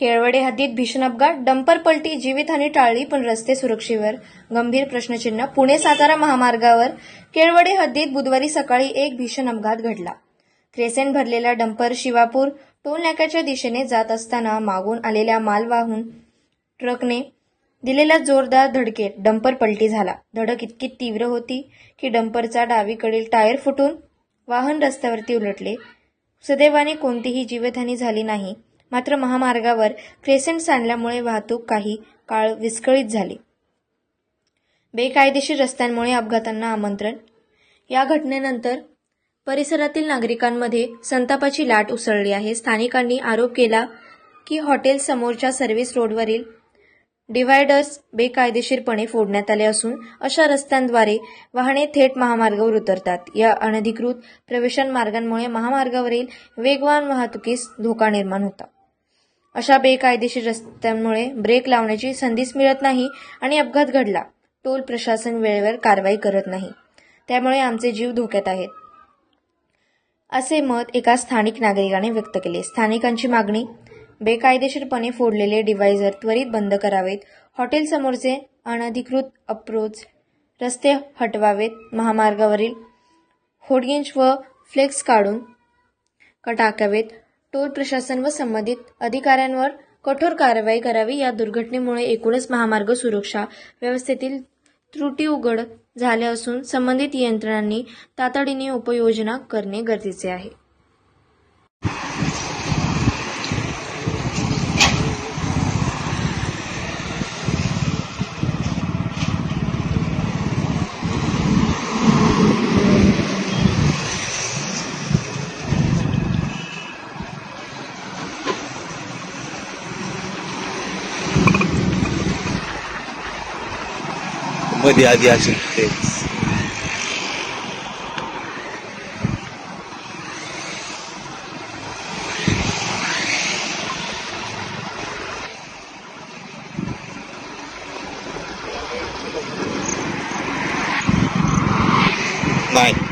केळवडे हद्दीत भीषण अपघात डंपर पलटी जीवितहानी टाळली पण रस्ते सुरक्षेवर गंभीर प्रश्नचिन्ह. पुणे सातारा महामार्गावर केळवडे हद्दीत बुधवारी सकाळी एक भीषण अपघात घडला. क्रेसेंट भरलेला डंपर शिवापूर टोल नाक्याच्या दिशेने जात असताना मागून आलेल्या मालवाहून ट्रकने दिलेल्या जोरदार धडकेत डंपर पलटी झाला. धडक इतकी तीव्र होती की डंपरचा डावीकडील टायर फुटून वाहन रस्त्यावरती उलटले. सुदैवाने कोणतीही जीवितहानी झाली नाही. मात्र महामार्गावर क्रेसेंट सांडल्यामुळे वाहतूक काही काळ विस्कळीत झाली. बेकायदेशीर रस्त्यांमुळे अपघातांना आमंत्रण. या घटनेनंतर परिसरातील नागरिकांमध्ये संतापाची लाट उसळली आहे. स्थानिकांनी आरोप केला की हॉटेल समोरच्या सर्व्हिस रोडवरील डिव्हायडर्स बेकायदेशीरपणे फोडण्यात आले असून अशा रस्त्यांद्वारे वाहने थेट महामार्गावर उतरतात. या अनधिकृत प्रवेशमार्गांमुळे महामार्गावरील वेगवान वाहतुकीस धोका निर्माण होता. अशा बेकायदेशीर रस्त्यांमुळे ब्रेक लावण्याची संधीच मिळत नाही आणि अपघात घडला. टोल प्रशासन वेळेवर कारवाई करत नाही. त्यामुळे आमचे जीव धोक्यात आहेत. असे मत एका स्थानिक नागरिकाने व्यक्त केले. स्थानिकांची मागणी बेकायदेशीरपणे फोडलेले डिव्हायझर त्वरित बंद करावेत हॉटेलसमोरचे अनधिकृत अप्रोच रस्ते हटवावेत महामार्गावरील होर्डिंग्ज व फ्लेक्स काढून क- टाकावेत टोल प्रशासन व संबंधित अधिकाऱ्यांवर कठोर कारवाई करावी या दुर्घटनेमुळे एकूणच महामार्ग सुरक्षा व्यवस्थेतील त्रुटी उघड झाल्या असून संबंधित यंत्रणांनी तातडीने उपाययोजना करणे गरजेचे आहे. Maria a viagem deles. Vai.